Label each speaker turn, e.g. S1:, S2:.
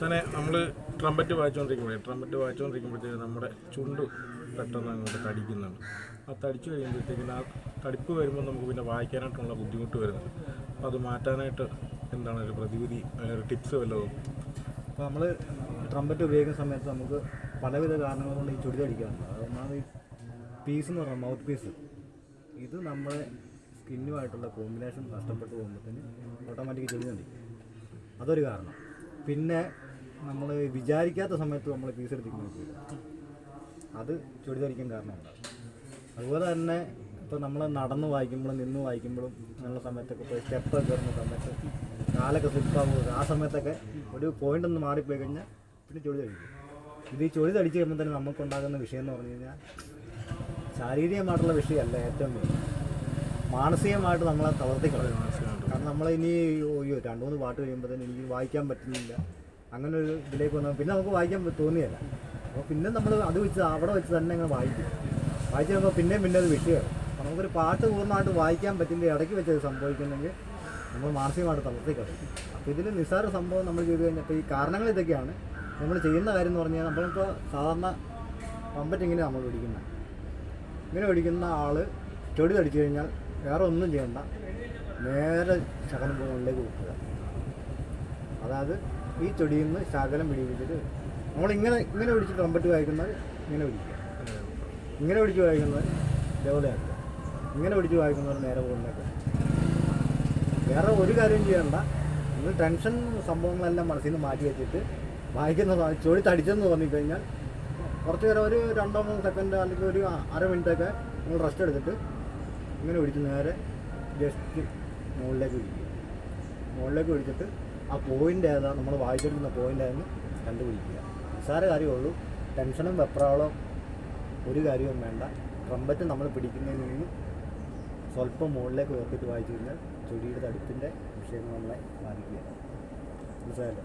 S1: Sane നമ്മൾ trumpet വായിച്ചുകൊണ്ടിരിക്കുമ്പോഴേ trumpet വായിച്ചുകൊണ്ടിരിക്കുമ്പോഴത്തേക്ക് നമ്മുടെ ചുണ്ട് പെട്ടെന്ന് അങ്ങോട്ട് തടിക്കുന്നുണ്ട്. ആ തടിച്ചു കഴിയുമ്പോഴത്തേക്കിന് ആ തടിപ്പ് വരുമ്പോൾ നമുക്ക് പിന്നെ വായിക്കാനായിട്ടുള്ള ബുദ്ധിമുട്ട് വരുന്നുണ്ട്. അപ്പോൾ അത് മാറ്റാനായിട്ട് എന്താണ് ഒരു പ്രതിവിധി ഒരു ടിപ്സ് വല്ലതും
S2: അപ്പോൾ നമ്മൾ ട്രംപറ്റ് ഉപയോഗിക്കുന്ന സമയത്ത് നമുക്ക് പലവിധ കാരണങ്ങൾ കൊണ്ട് ഈ ചുടി തടിക്കാറുണ്ട്. അതൊന്നാമത് ഈ പീസ് എന്ന് പറഞ്ഞാൽ മൗത്ത് പീസ് ഇത് നമ്മളെ സ്കിന്നുമായിട്ടുള്ള കോമ്പിനേഷൻ നഷ്ടപ്പെട്ടു പോകുമ്പോഴത്തേന് ഓട്ടോമാറ്റിക് ചുടി തടിക്കും. അതൊരു കാരണം. പിന്നെ നമ്മൾ വിചാരിക്കാത്ത സമയത്ത് നമ്മൾ പീസ് എടുത്തിരിക്കുന്നത് അത് ചുടി തടിക്കാൻ കാരണമുണ്ടാകും അതുപോലെ തന്നെ ഇപ്പോൾ നമ്മൾ നടന്ന് വായിക്കുമ്പോഴും നിന്ന് വായിക്കുമ്പോഴും അങ്ങനെയുള്ള സമയത്തൊക്കെ ഇപ്പോൾ സ്റ്റെപ്പ് കയറുന്ന സമയത്ത് കാലൊക്കെ സ്ലിപ്പാകുക ആ സമയത്തൊക്കെ ഒരു പോയിന്റ് ഒന്ന് മാറിപ്പോയി കഴിഞ്ഞാൽ പിന്നെ ചൊടി തടിക്കും ഇത് ഈ ചൊടി തടിച്ച് കഴിയുമ്പോൾ തന്നെ നമുക്കുണ്ടാകുന്ന വിഷയം എന്ന് പറഞ്ഞു കഴിഞ്ഞാൽ ശാരീരികമായിട്ടുള്ള വിഷയമല്ല ഏറ്റവും മെയിൻ മാനസികമായിട്ട് നമ്മളെ തളർത്തിക്കളയും കാരണം നമ്മളിനി അയ്യോ രണ്ട് മൂന്ന് പാട്ട് കഴിയുമ്പോൾ തന്നെ എനിക്ക് വായിക്കാൻ പറ്റുന്നില്ല. അങ്ങനെ ഒരു ഇതിലേക്ക് വന്നാൽ പിന്നെ നമുക്ക് വായിക്കാൻ തോന്നിയല്ല. അപ്പോൾ പിന്നെ നമ്മൾ അത് വെച്ച് അവിടെ വെച്ച് തന്നെ അങ്ങ് വായിക്കും. വായിച്ചു കഴിയുമ്പോൾ പിന്നെയും പിന്നെ അത് വിഷയമാണ് അപ്പോൾ നമുക്കൊരു പാട്ട് പൂർണമായിട്ട് വായിക്കാൻ പറ്റില്ല ഇടയ്ക്ക് വെച്ച് അത് സംഭവിക്കുന്നെങ്കിൽ നമ്മൾ മാനസികമായിട്ട് തളർത്തിക്കളയും. അപ്പോൾ ഇതിൽ നിസ്സാര സംഭവം നമ്മൾ ചെയ്ത് കഴിഞ്ഞപ്പോൾ ഈ കാരണങ്ങൾ ഇതൊക്കെയാണ്. നമ്മൾ ചെയ്യുന്ന കാര്യം എന്ന് പറഞ്ഞാൽ നമ്മളിപ്പോൾ സാധാരണ പമ്പറ്റിങ്ങനെ നമ്മൾ പിടിക്കുന്നത് ഇങ്ങനെ പിടിക്കുന്ന ആൾ ചെടി തടിച്ചു കഴിഞ്ഞാൽ വേറെ ഒന്നും ചെയ്യണ്ട. നേരെ ശകലം മുകളിലേക്ക് വെക്കുക. അതായത് ഈ ചൊടിയിൽ നിന്ന് ശകലം പിടിപ്പിച്ചിട്ട് നമ്മളിങ്ങനെ ഇങ്ങനെ പിടിച്ച് ട്രമ്പറ്റ് വായിക്കുന്നത് ഇങ്ങനെ പിടിക്കുക. ഇങ്ങനെ പിടിച്ച് വായിക്കുന്നത് ഇതേപോലെ ആക്കുക. ഇങ്ങനെ പിടിച്ച് വായിക്കുന്നവർ നേരെ മുകളിലേക്ക് വേറെ ഒരു കാര്യം ചെയ്യണ്ട. നിങ്ങൾ ടെൻഷൻ സംഭവങ്ങളെല്ലാം മനസ്സിൽ നിന്ന് മാറ്റി വെച്ചിട്ട് വായിക്കുന്ന ചൊടി തടിച്ചെന്ന് തോന്നിക്കഴിഞ്ഞാൽ കുറച്ച് നേരം ഒരു രണ്ടോ മൂന്ന് സെക്കൻഡ് അല്ലെങ്കിൽ ഒരു അര മിനിറ്റൊക്കെ നിങ്ങൾ റെസ്റ്റ് എടുത്തിട്ട് ഇങ്ങനെ ഒഴിച്ച് നേരെ ജസ്റ്റ് മുകളിലേക്ക് ഒഴിക്കുക. മുകളിലേക്ക് ഒഴിച്ചിട്ട് ആ പോയിന്റ് ഏതാ? നമ്മൾ വായിച്ചെടുക്കുന്ന പോയിന്റ് ഏതെന്ന് കണ്ടുപിടിക്കുക. നിസ്സാര കാര്യമുള്ളൂ ടെൻഷനും വെപ്രാളോ ഒരു കാര്യവും വേണ്ട. ട്രംപറ്റ് നമ്മൾ പിടിക്കുന്നതിൽ നിന്ന് സ്വല്പം മുകളിലേക്ക് ഉയർത്തിട്ട് വായിച്ചു കഴിഞ്ഞാൽ ചൊടിയുടെ തടുപ്പിന്റെ വിഷയങ്ങൾ നമ്മളെ ബാധിക്കുക മനസ്സിലായല്ലോ?